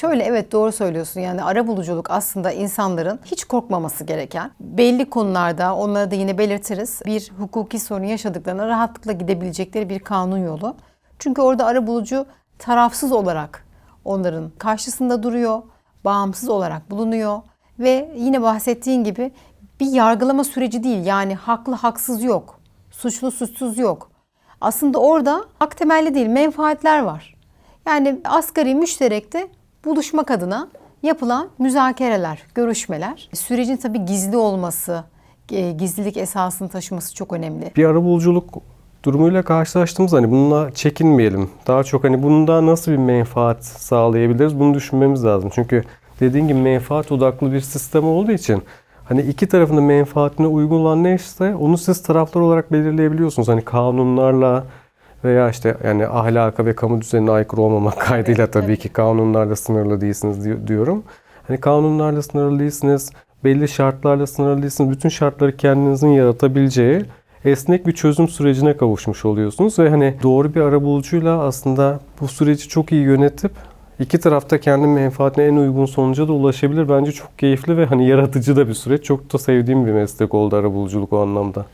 Şöyle evet doğru söylüyorsun. Yani ara buluculuk aslında insanların hiç korkmaması gereken belli konularda onları da yine belirtiriz. Bir hukuki sorun yaşadıklarına rahatlıkla gidebilecekleri bir kanun yolu. Çünkü orada ara bulucu tarafsız olarak onların karşısında duruyor, bağımsız olarak bulunuyor ve yine bahsettiğin gibi bir yargılama süreci değil. Yani haklı haksız yok, suçlu suçsuz yok. Aslında orada hak temelli değil, menfaatler var. Yani asgari müşterekte buluşmak adına yapılan müzakereler, görüşmeler. Sürecin tabii gizli olması, e, gizlilik esasını taşıması çok önemli. Bir arabuluculuk durumuyla karşılaştığımız hani bununla çekinmeyelim. Daha çok hani bunda nasıl bir menfaat sağlayabiliriz bunu düşünmemiz lazım. Çünkü dediğin gibi menfaat odaklı bir sistem olduğu için hani iki tarafın da menfaatine uygun olan neyse onu siz taraflar olarak belirleyebiliyorsunuz. Hani kanunlarla veya işte yani ahlaka ve kamu düzenine aykırı olmamak kaydıyla tabii ki kanunlarla sınırlı değilsiniz di- diyorum. Hani kanunlarla sınırlı değilsiniz, belli şartlarla sınırlı değilsiniz. Bütün şartları kendinizin yaratabileceği esnek bir çözüm sürecine kavuşmuş oluyorsunuz ve hani doğru bir arabulucuyla aslında bu süreci çok iyi yönetip iki tarafta kendi menfaatine en uygun sonuca da ulaşabilir. Bence çok keyifli ve hani yaratıcı da bir süreç. Çok da sevdiğim bir meslek oldu arabuluculuk o anlamda.